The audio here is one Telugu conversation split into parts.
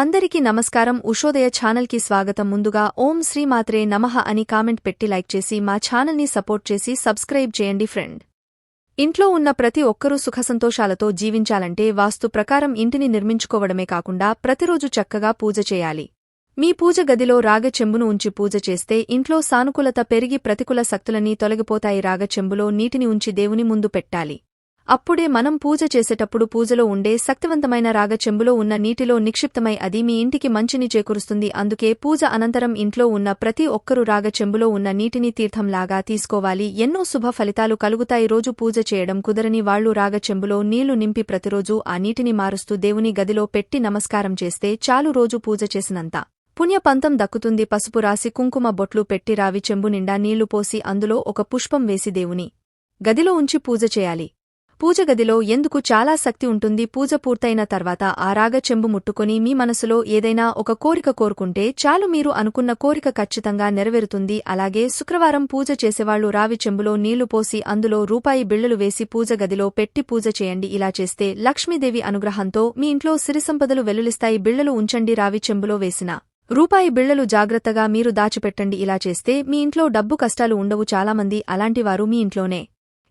అందరికీ నమస్కారం. ఉషోదయ ఛానల్కి స్వాగతం. ముందుగా ఓం శ్రీమాత్రే నమః అని కామెంట్ పెట్టి లైక్ చేసి మా ఛానల్ని సపోర్ట్ చేసి సబ్స్క్రైబ్ చేయండి ఫ్రెండ్. ఇంట్లో ఉన్న ప్రతి ఒక్కరూ సుఖసంతోషాలతో జీవించాలంటే వాస్తు ప్రకారం ఇంటిని నిర్మించుకోవడమే కాకుండా ప్రతిరోజు చక్కగా పూజ చేయాలి. మీ పూజ గదిలో రాగ చెంబును ఉంచి పూజ చేస్తే ఇంట్లో సానుకూలత పెరిగి ప్రతికూల శక్తులన్నీ తొలగిపోతాయి. రాగ చెంబులో నీటిని ఉంచి దేవుని ముందు పెట్టాలి. అప్పుడే మనం పూజ చేసేటప్పుడు పూజలో ఉండే శక్తివంతమైన రాగ చెంబులో ఉన్న నీటిలో నిక్షిప్తమై అది మీ ఇంటికి మంచిని చేకూరుస్తుంది. అందుకే పూజ అనంతరం ఇంట్లో ఉన్న ప్రతి ఒక్కరూ రాగ చెంబులో ఉన్న నీటిని తీర్థంలాగా తీసుకోవాలి. ఎన్నో శుభ ఫలితాలు కలుగుతాయి. రోజు పూజ చేయడం కుదరని వాళ్ళు రాగ చెంబులో నీళ్ళు నింపి ప్రతిరోజు ఆ నీటిని మారుస్తూ దేవుని గదిలో పెట్టి నమస్కారం చేస్తే చాలు రోజు పూజ చేసినంత. పుణ్యపంతం దక్కుతుంది. పసుపు రాసి కుంకుమ బొట్లు పెట్టి రావి చెంబు నిండా నీళ్ళు పోసి అందులో ఒక పుష్పం వేసి దేవుని గదిలో ఉంచి పూజ చేయాలి. పూజగదిలో ఎందుకు చాలా శక్తి ఉంటుంది? పూజ పూర్తయిన తర్వాత ఆ రాగ చెంబు ముట్టుకుని మీ మనసులో ఏదైనా ఒక కోరిక కోరుకుంటే చాలు మీరు అనుకున్న కోరిక ఖచ్చితంగా నెరవేరుతుంది. అలాగే శుక్రవారం పూజ చేసేవాళ్ళు రావి చెంబులో నీళ్ళు పోసి అందులో రూపాయి బిళ్ళలు వేసి పూజ గదిలో పెట్టి పూజ చేయండి. ఇలా చేస్తే లక్ష్మీదేవి అనుగ్రహంతో మీ ఇంట్లో సిరిసంపదలు వెల్లులిస్తాయి. బిళ్ళలు ఉంచండి రావి చెంబులో వేసిన రూపాయి బిళ్ళలు జాగ్రత్తగా మీరు దాచిపెట్టండి. ఇలా చేస్తే మీ ఇంట్లో డబ్బు కష్టాలు ఉండవు చాలామంది. అలాంటివారు మీ ఇంట్లోనే.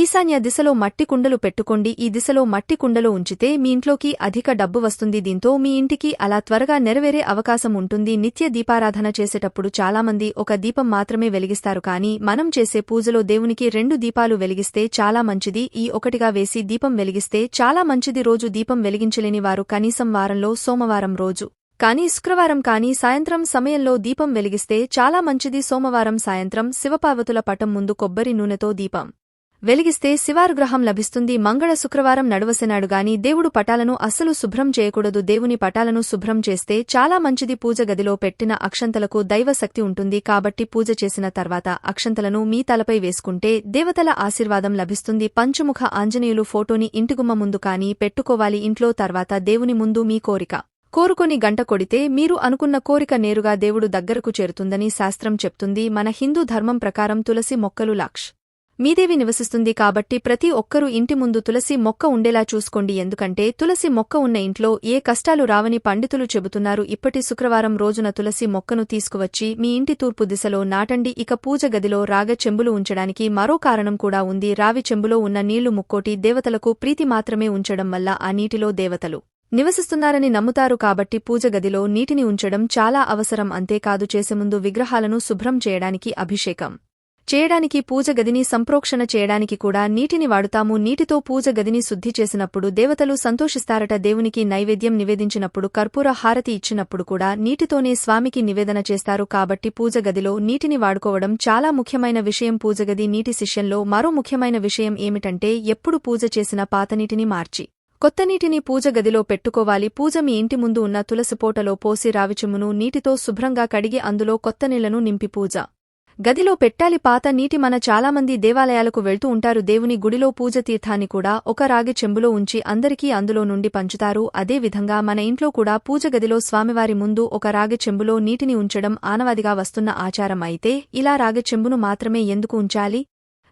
ఈశాన్య దిశలో మట్టి కుండలు పెట్టుకోండి. ఈ దిశలో మట్టి కుండలో ఉంచితే మీ ఇంట్లోకి అధిక డబ్బు వస్తుంది. దీంతో మీ ఇంటికి అలా త్వరగా నెరవేరే అవకాశం ఉంటుంది. నిత్య దీపారాధన చేసేటప్పుడు చాలామంది ఒక దీపం మాత్రమే వెలిగిస్తారు. కానీ మనం చేసే పూజలో దేవునికి రెండు దీపాలు వెలిగిస్తే చాలా మంచిది. ఈ ఒకటిగా వేసి దీపం వెలిగిస్తే చాలా మంచిది. రోజు దీపం వెలిగించలేని వారు కనీసం వారంలో సోమవారం రోజు. కానీ శుక్రవారం కానీ సాయంత్రం సమయంలో దీపం వెలిగిస్తే చాలా మంచిది. సోమవారం సాయంత్రం శివపార్వతుల పటం ముందు కొబ్బరి నూనెతో దీపం. వెలిగిస్తే శివారుగ్రహం లభిస్తుంది. మంగళ శుక్రవారం నడువసెనాడు గాని దేవుడు పటాలను అస్సలు శుభ్రం చేయకూడదు. దేవుని పటాలను శుభ్రం చేస్తే చాలా మంచిది. పూజ గదిలో పెట్టిన అక్షంతలకు దైవశక్తి ఉంటుంది. కాబట్టి పూజ చేసిన తర్వాత అక్షంతలను మీ తలపై వేసుకుంటే దేవతల ఆశీర్వాదం లభిస్తుంది. పంచముఖ ఆంజనేయులు ఫోటోని ఇంటిగుమ్మ ముందు కానీ పెట్టుకోవాలి. ఇంట్లో తర్వాత దేవుని ముందు మీ కోరిక. కోరుకొని గంట కొడితే మీరు అనుకున్న కోరిక నేరుగా దేవుడు దగ్గరకు చేరుతుందని శాస్త్రం చెప్తుంది. మన హిందూ ధర్మం ప్రకారం తులసి మొక్కలు లక్ష్. మీదేవి నివసిస్తుంది కాబట్టి ప్రతి ఒక్కరూ ఇంటి ముందు తులసి మొక్క ఉండేలా చూసుకోండి. ఎందుకంటే తులసి మొక్క ఉన్న ఇంట్లో ఏ కష్టాలు రావని పండితులు చెబుతున్నారు. ఇప్పటి శుక్రవారం రోజున తులసి మొక్కను తీసుకువచ్చి మీ ఇంటి తూర్పు దిశలో నాటండి. ఇక పూజ గదిలో రాగ చెంబులు ఉంచడానికి మరో కారణం కూడా ఉంది. రావి చెంబులో ఉన్న నీళ్ళు ముక్కోటి దేవతలకు ప్రీతి మాత్రమే ఉంచడం వల్ల ఆ నీటిలో దేవతలు నివసిస్తున్నారని నమ్ముతారు కాబట్టి పూజ గదిలో నీటిని ఉంచడం చాలా అవసరం. అంతేకాదు చేసే ముందు విగ్రహాలను శుభ్రం చేయడానికి అభిషేకం. చేయడానికి పూజ గదిని సంప్రోక్షణ చేయడానికి కూడా నీటిని వాడుతాము. నీటితో పూజ గదిని శుద్ధి చేసినప్పుడు దేవతలు సంతోషిస్తారట. దేవునికి నైవేద్యం నివేదించినప్పుడు కర్పూర హారతి ఇచ్చినప్పుడు కూడా నీటితోనే స్వామికి నివేదన చేస్తారు. కాబట్టి పూజ గదిలో నీటిని వాడుకోవడం చాలా ముఖ్యమైన విషయం. పూజగది నీటి శిష్యంలో మరో ముఖ్యమైన విషయం ఏమిటంటే ఎప్పుడు పూజ చేసిన పాత నీటిని మార్చి కొత్త నీటిని పూజ గదిలో పెట్టుకోవాలి. పూజ మీ ఇంటి ముందు ఉన్న తులసిపోటలో పోసి రావిచుమును నీటితో శుభ్రంగా కడిగి అందులో కొత్త నీళ్ళను నింపి పూజ. గదిలో పెట్టాలి పాత నీటి మన చాలామంది దేవాలయాలకు వెళ్తూ ఉంటారు. దేవుని గుడిలో పూజ తీర్థాన్ని కూడా ఒక రాగి చెంబులో ఉంచి అందరికీ అందులో నుండి పంచుతారు. అదే విధంగా మన ఇంట్లో కూడా పూజ గదిలో స్వామివారి ముందు ఒక రాగి చెంబులో నీటిని ఉంచడం ఆనవాదిగా వస్తున్న ఆచారం అయితే ఇలా రాగి చెంబును మాత్రమే ఎందుకు ఉంచాలి?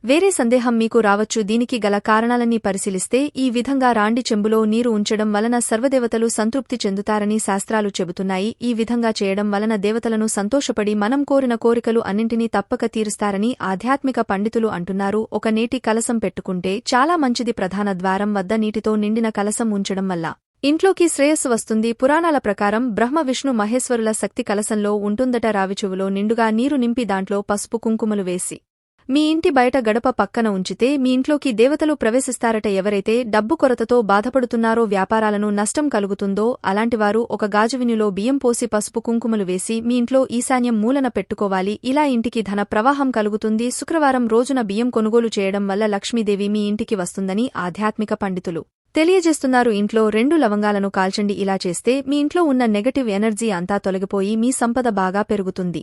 వేరే సందేహం మీకు రావచ్చు. దీనికి గల కారణాలన్నీ పరిశీలిస్తే ఈ విధంగా రాండి చెంబులో నీరు ఉంచడం వలన సర్వదేవతలు సంతృప్తి చెందుతారని శాస్త్రాలు చెబుతున్నాయి. ఈ విధంగా చేయడం వలన దేవతలను సంతోషపడి మనం కోరిన కోరికలు అన్నింటినీ తప్పక తీరుస్తారని ఆధ్యాత్మిక పండితులు అంటున్నారు. ఒక నీటి కలసం పెట్టుకుంటే చాలా మంచిది. ప్రధాన ద్వారం వద్ద నీటితో నిండిన కలసం ఉంచడం వల్ల ఇంట్లోకి శ్రేయస్సు వస్తుంది. పురాణాల ప్రకారం బ్రహ్మ విష్ణు మహేశ్వరుల శక్తి కలసంలో ఉంటుందట. రావిచువులో నిండుగా నీరు నింపి దాంట్లో పసుపు కుంకుమలు వేసి మీ ఇంటి బయట గడప పక్కన ఉంచితే మీ ఇంట్లోకి దేవతలు ప్రవేశిస్తారట ఎవరైతే డబ్బు కొరతతో బాధపడుతున్నారో వ్యాపారాలను నష్టం కలుగుతుందో అలాంటివారు ఒక గాజువినిలో బియ్యం పోసి పసుపు కుంకుమలు వేసి మీ ఇంట్లో ఈశాన్యం మూలన పెట్టుకోవాలి. ఇలా ఇంటికి ధన ప్రవాహం కలుగుతుంది. శుక్రవారం రోజున బియ్యం కొనుగోలు చేయడం వల్ల లక్ష్మీదేవి మీ ఇంటికి వస్తుందని ఆధ్యాత్మిక పండితులు తెలియజేస్తున్నారు. ఇంట్లో రెండు లవంగాలను కాల్చండి. ఇలా చేస్తే మీ ఇంట్లో ఉన్న నెగటివ్ ఎనర్జీ అంతా తొలగిపోయి మీ సంపద బాగా పెరుగుతుంది.